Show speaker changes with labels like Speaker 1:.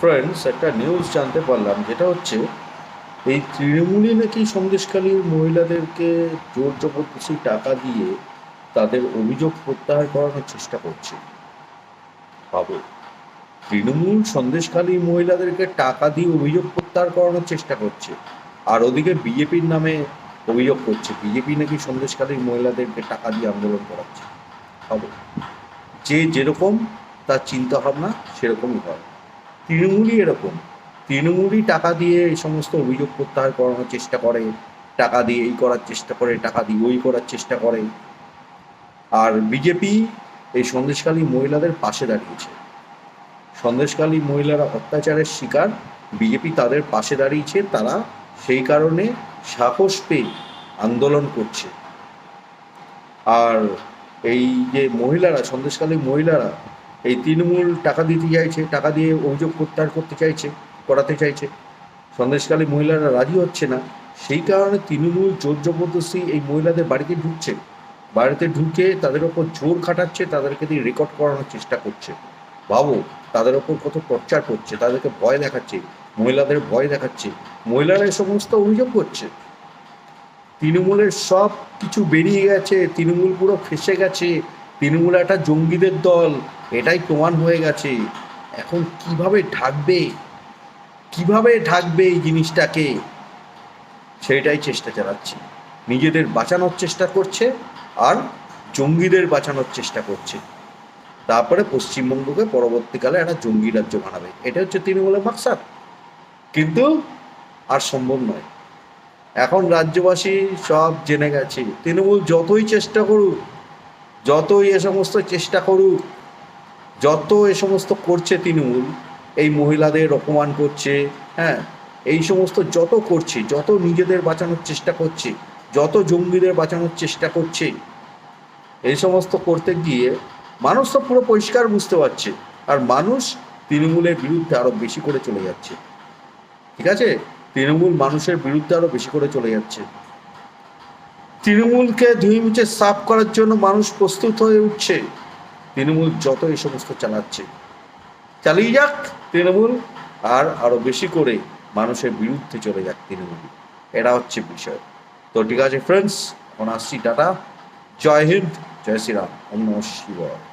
Speaker 1: Friends একটা news জানতে পারলাম, যেটা হচ্ছে, এই তৃণমূলই নাকি সন্দেশখালীর মহিলাদেরকে জোর জবরদস্তি টাকা দিয়ে তাদের অভিযোগ প্রত্যাহার করানোর চেষ্টা করছে। ভাবো তৃণমূল সন্দেশকালী মহিলাদেরকে টাকা দিয়ে অভিযোগ প্রত্যাহার করানোর চেষ্টা করছে, আর ওদিকে বিজেপির নামে অভিযোগ করছে, বিজেপি নাকি সন্দেশখালীর মহিলাদেরকে টাকা দিয়ে আন্দোলন করাচ্ছে। ভাবো যে যেরকম তার চিন্তা ভাবনা সেরকমই হয়। তৃণমূলই এরকম। তৃণমূলই টাকা দিয়ে এই সমস্ত অভিযোগ প্রত্যাহার করানোর চেষ্টা করে, টাকা দিয়ে এই করার চেষ্টা করে, টাকা দিয়ে ওই করার চেষ্টা করে। আর বিজেপি এই সন্দেশকালী মহিলাদের পাশে দাঁড়িয়েছে। সন্দেশকালী মহিলারা অত্যাচারের শিকার বিজেপি তাদের পাশে দাঁড়িয়েছে, তারা সেই কারণে সাহস পেয়ে আন্দোলন করছে। আর এই যে মহিলারা সন্দেশকালী মহিলারা এই তৃণমূল টাকা দিতে চাইছে, টাকা দিয়ে অভিযোগ প্রত্যাহার করতে চাইছে, করাতে চাইছে। সন্দেশকালী মহিলারা রাজি হচ্ছে না। সেই কারণে তৃণমূল জোর জবরদস্তি এই মহিলাদের বাড়িতে ঢুকছে। বাড়িতে ঢুকে তাদের ওপর জোর খাটাচ্ছে, তাদেরকে দিয়ে রেকর্ড করানোর চেষ্টা করছে। ভাবো তাদের ওপর কত টর্চার করছে, তাদেরকে ভয় দেখাচ্ছে, মহিলাদের ভয় দেখাচ্ছে, মহিলারা এই সমস্ত অভিযোগ করছে। তৃণমূলের সব কিছু বেরিয়ে গেছে, তৃণমূল পুরো ফেসে গেছে। তৃণমূল একটা জঙ্গিদের দল, এটাই প্রমাণ হয়ে গেছে। এখন কীভাবে ঢাকবে? কীভাবে ঢাকবে এই জিনিসটাকে? সেটাই চেষ্টা চালাচ্ছে। নিজেদের বাঁচানোর চেষ্টা করছে আর জঙ্গিদের বাঁচানোর চেষ্টা করছে। তারপরে পশ্চিমবঙ্গকে পরবর্তীকালে একটা জঙ্গি রাজ্য বানাবে। এটা হচ্ছে তৃণমূলের মাকসাদ। কিন্তু আর সম্ভব নয়। এখন রাজ্যবাসী সব জেনে গেছে। তৃণমূল যতই চেষ্টা করুক যতই এ সমস্ত চেষ্টা করুক যত এ সমস্ত করছে তৃণমূল, এই মহিলাদের অপমান করছে হ্যাঁ এই সমস্ত যত করছে, যত নিজেদের বাঁচানোর চেষ্টা করছে, যত জঙ্গিদের বাঁচানোর চেষ্টা করছে, এই সমস্ত করতে গিয়ে মানুষ তো পুরো পরিষ্কার বুঝতে পারছে। আর মানুষ তৃণমূলের বিরুদ্ধে আরও বেশি করে চলে যাচ্ছে। ঠিক আছে? তৃণমূল মানুষের বিরুদ্ধে আরও বেশি করে চলে যাচ্ছে। তৃণমূলকে ধুয়ে মুছে সাফ করার জন্য মানুষ প্রস্তুত হয়ে উঠছে। তৃণমূল যত এই সমস্ত চালাচ্ছে। চালিয়ে যাক তৃণমূল, আর আরও বেশি করে মানুষের বিরুদ্ধে চলে যাক তৃণমূল। এটা হচ্ছে বিষয়। তো ঠিক আছে ফ্রেন্ডস এখন আসছি টাটা। জয় হিন্দ, জয় শ্রীরাম। অন্য শিবায়।